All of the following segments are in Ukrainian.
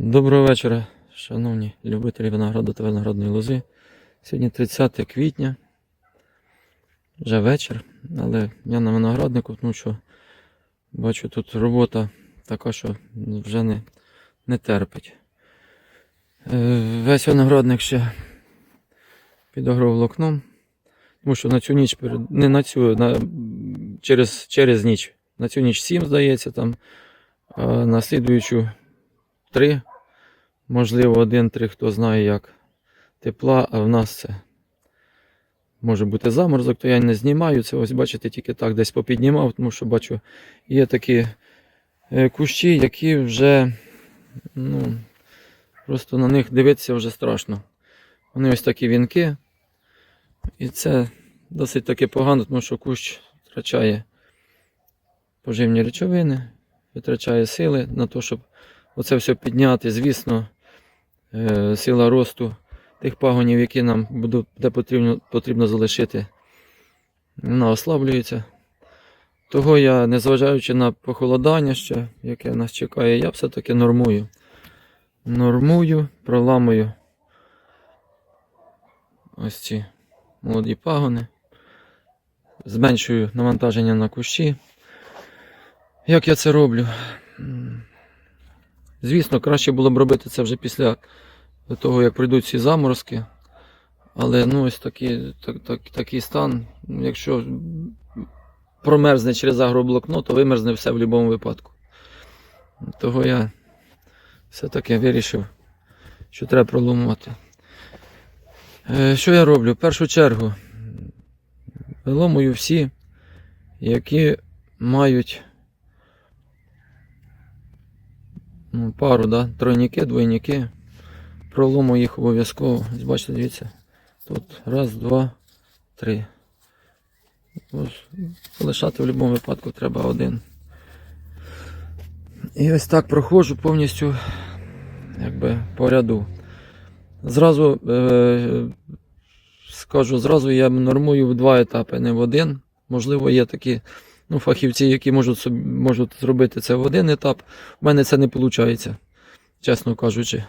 Доброго вечора, шановні любителі винограду та виноградної лози. Сьогодні 30 квітня, вже вечір, але я на винограднику, тому що бачу тут робота така, що вже не, не терпить. Е, Весь виноградник ще під агроволокном, тому що на цю ніч, не на цю, на, через, через ніч. На цю ніч 7, здається, там, а на слідуючу 3, можливо, один-три, хто знає як тепла, а в нас це може бути заморозок, то я не знімаю. Це ось бачите, тільки так десь попіднімав, тому що бачу, є такі е, кущі, які вже ну, просто на них дивитися вже страшно. Вони ось такі вінки. І це досить таки погано, тому що кущ втрачає поживні речовини, витрачає сили на те, щоб оце все підняти. Звісно, сила росту тих пагонів, які нам буде потрібно, потрібно залишити, вона ослаблюється. Того я, незважаючи на похолодання ще, яке нас чекає, я все-таки нормую. Нормую, проламую ось ці молоді пагони. Зменшую навантаження на кущі. Як я це роблю? Звісно, краще було б робити це вже після того, як пройдуть ці заморозки. Але ну, ось такий, так, так, такий стан. Якщо промерзне через агроблокно, то вимерзне все в будь-якому випадку. Того я все-таки вирішив, що треба проломувати. Е, Що я роблю? В першу чергу виломую всі, які мають ну, пару, да? тройники, двойники. Проломую їх обов'язково. Бачите, дивіться. Тут раз, два, три. Ось, Лишати в будь-якому випадку треба один. І ось так проходжу повністю якби, по ряду. Зразу е, скажу, зразу я нормую в два етапи, не в один. Можливо, є такі ну, фахівці, які можуть, можуть зробити це в один етап. У мене це не виходить, чесно кажучи.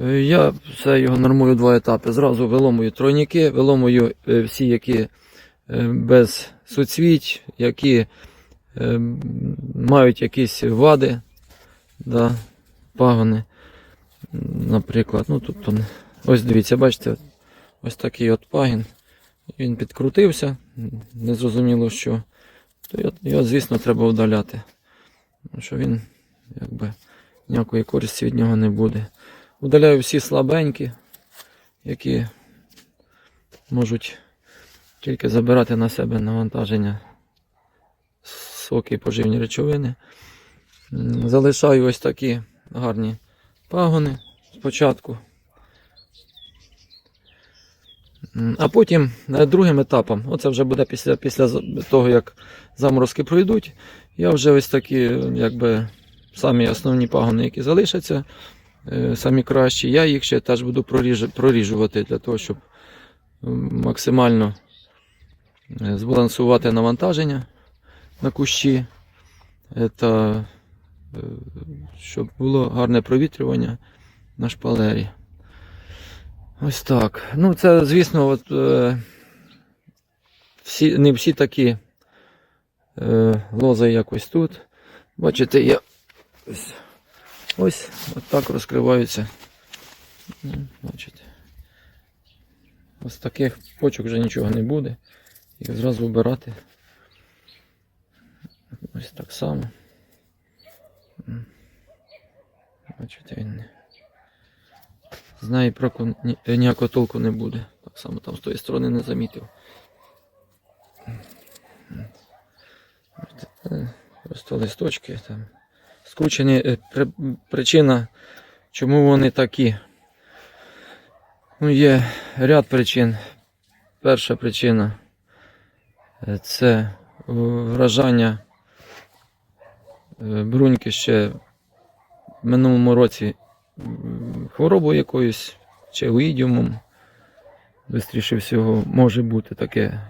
Е, Я все його нормую два етапи. Зразу виломую тройники, виломую е, всі, які е, без суцвіть, які мають якісь вади, да, пагони. Наприклад, ну тут он, ось дивіться, бачите, ось такий от пагін. Він підкрутився, незрозуміло що. То його, звісно, треба удаляти. Що він якби ніякої користі від нього не буде. Удаляю всі слабенькі, які можуть тільки забирати на себе навантаження соки і поживні речовини. Залишаю ось такі гарні пагони спочатку. А потім е, другим етапом, оце вже буде після, після того, як заморозки пройдуть, я вже ось такі, якби самі основні пагони, які залишаться, е, самі кращі, я їх ще теж буду проріжувати для того, щоб максимально е, збалансувати навантаження на кущі, та щоб було гарне провітрювання на шпалері. Ось так. Ну, це, звісно, от, е, всі, не всі такі е, лози якось тут. Бачите, я ось, ось от так розкриваються. Ну, Бачите. Ось таких почок вже нічого не буде. Їх зразу вбирати. Ось так само. Бачите, він не. З неї проку ні- ніякого толку не буде. Так само там з тої сторони не замітив. Е, Просто листочки там. Скручені. Е, при- Причина, чому вони такі. Ну, є ряд причин. Перша причина е, це вражання е, бруньки ще в минулому році хворобою якоюсь чи уїдіумом. Бистріше всього може бути таке.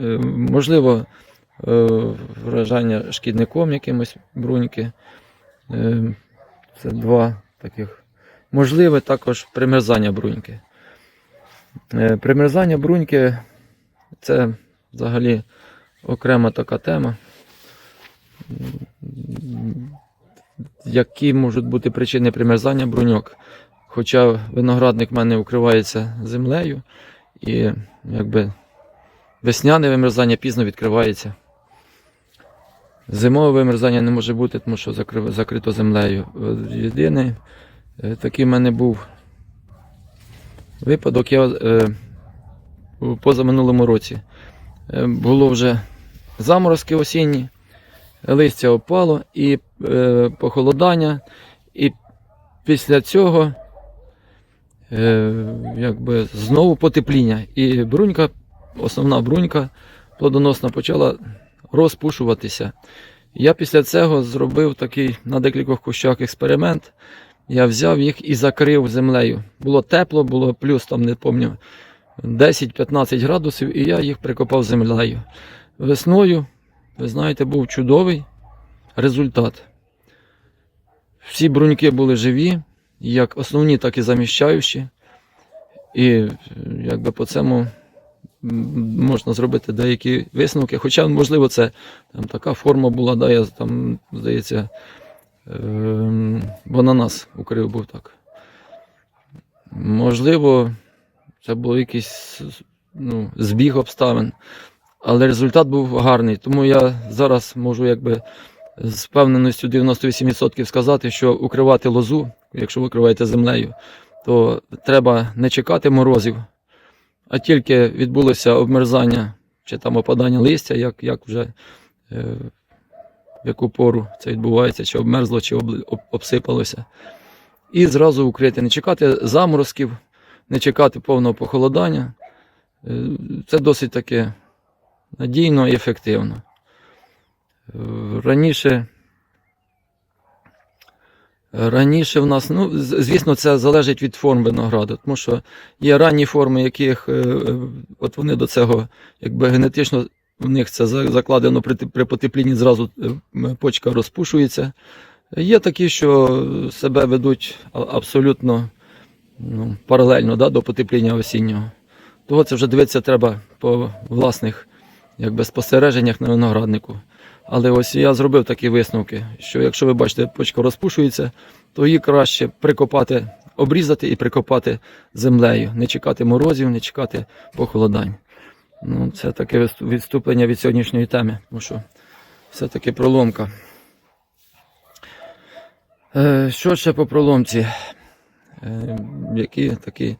Е, Можливо, е, вражання шкідником якимось бруньки. Е, Це два таких. Можливе також примерзання бруньки. Примерзання бруньки це взагалі окрема така тема. Які можуть бути причини примерзання бруньок? Хоча виноградник в мене укривається землею, і якби весняне вимерзання пізно відкривається. Зимове вимерзання не може бути, тому що закрито землею. Е, Єдиний е, такий в мене був випадок. Я е, позаминулому році було вже заморозки осінні, листя опало і е, похолодання, і після цього е, якби знову потепління. І брунька, основна брунька плодоносна почала розпушуватися. Я після цього зробив такий на декількох кущах експеримент. Я взяв їх і закрив землею. Було тепло, було плюс, там не пам'ятаю, 10-15 градусів, і я їх прикопав землею. Весною, ви знаєте, був чудовий результат. Всі бруньки були живі, як основні, так і заміщаючі. І е, якби по цьому можна зробити деякі висновки. Хоча, можливо, це там, така форма була, да, я там, здається, ем, вона нас укрив був так. Можливо, це був якийсь ну, збіг обставин, але результат був гарний. Тому я зараз можу якби з впевненістю 98% сказати, що укривати лозу, якщо ви укриваєте землею, то треба не чекати морозів, а тільки відбулося обмерзання чи там опадання листя, як, як вже е, в яку пору це відбувається, чи обмерзло, чи об, об- обсипалося. І зразу укрити, не чекати заморозків, не чекати повного похолодання. Е, Це досить таки надійно і ефективно. Раніше. Раніше в нас, ну, звісно, це залежить від форм винограду, тому що є ранні форми, яких е, е, от вони до цього, якби генетично в них це закладено при, при потеплінні, зразу е, почка розпушується. Є такі, що себе ведуть абсолютно ну, паралельно да, до потепління осіннього. Того це вже дивитися треба по власних якби, спостереженнях на винограднику. Але ось я зробив такі висновки, що якщо ви бачите, почка розпушується, то її краще прикопати, обрізати і прикопати землею, не чекати морозів, не чекати похолодань. Ну, це таке відступлення від сьогоднішньої теми, тому що все-таки проломка. Е, що ще по проломці? Е, які такі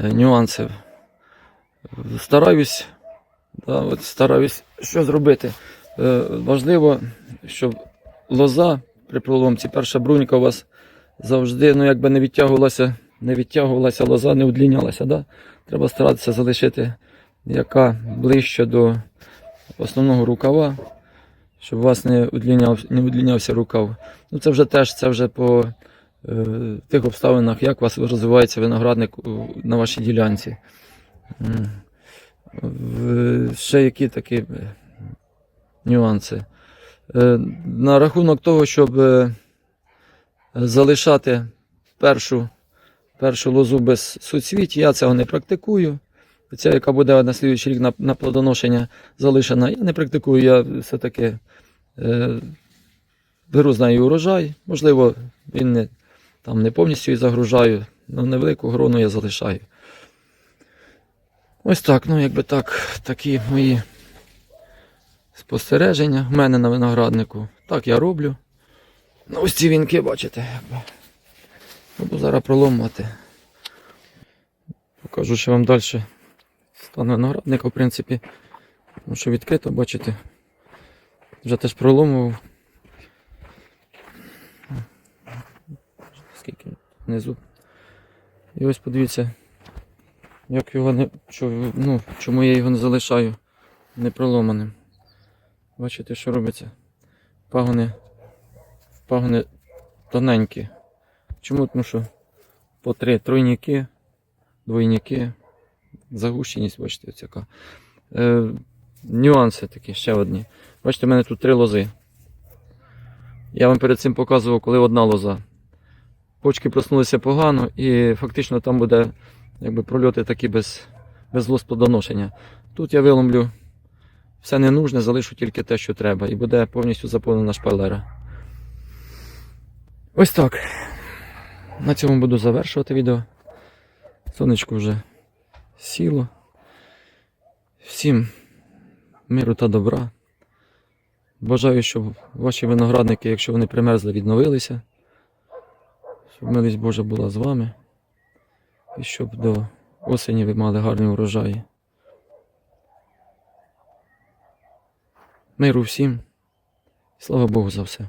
е, нюанси? Стараюсь, да, от стараюсь що зробити. Е, важливо, щоб лоза при проломці, перша брунька у вас завжди ну, якби не відтягувалася, не відтягувалася лоза, не удлінялася. Да? Треба старатися залишити яка ближче до основного рукава, щоб у вас не, удліняв, не удлінявся рукав. Ну, це вже теж це вже по е, тих обставинах, як у вас розвивається виноградник на вашій ділянці. В- Ще які такі е, нюанси. Е, На рахунок того, щоб е, залишати першу, першу лозу без суцвіть, я цього не практикую. Ця, яка буде на слідуючий рік на, на плодоношення залишена, я не практикую, я все-таки е, беру з неї урожай. Можливо, він не, там не повністю її загружаю, але невелику грону я залишаю. Ось так, ну якби так, такі мої спостереження в мене на винограднику. Так я роблю. Ну, ось ці вінки, бачите. Буду зараз проломувати. Покажу ще вам далі стан виноградника, в принципі. Тому що відкрито, бачите. Вже теж проломував. Скільки внизу. І ось подивіться, як його не. Ну, чому я його не залишаю непроломаним. Бачите, що робиться? Пагони, пагони тоненькі. Чому? Тому що по три тройніки, двойніки, загущеність, бачите, ось яка. Е, нюанси такі, ще одні. Бачите, в мене тут три лози. Я вам перед цим показував, коли одна лоза. почки проснулися погано, і фактично там буде якби, прольоти такі без, без плодоношення. Тут я виломлю все ненужне, залишу тільки те, що треба, і буде повністю заповнена шпалера. Ось так. На цьому буду завершувати відео. Сонечко вже сіло. Всім миру та добра. Бажаю, щоб ваші виноградники, якщо вони примерзли, відновилися. Щоб милість Божа була з вами. І щоб до осені ви мали гарний урожай. Миру всім. Слава Богу за все.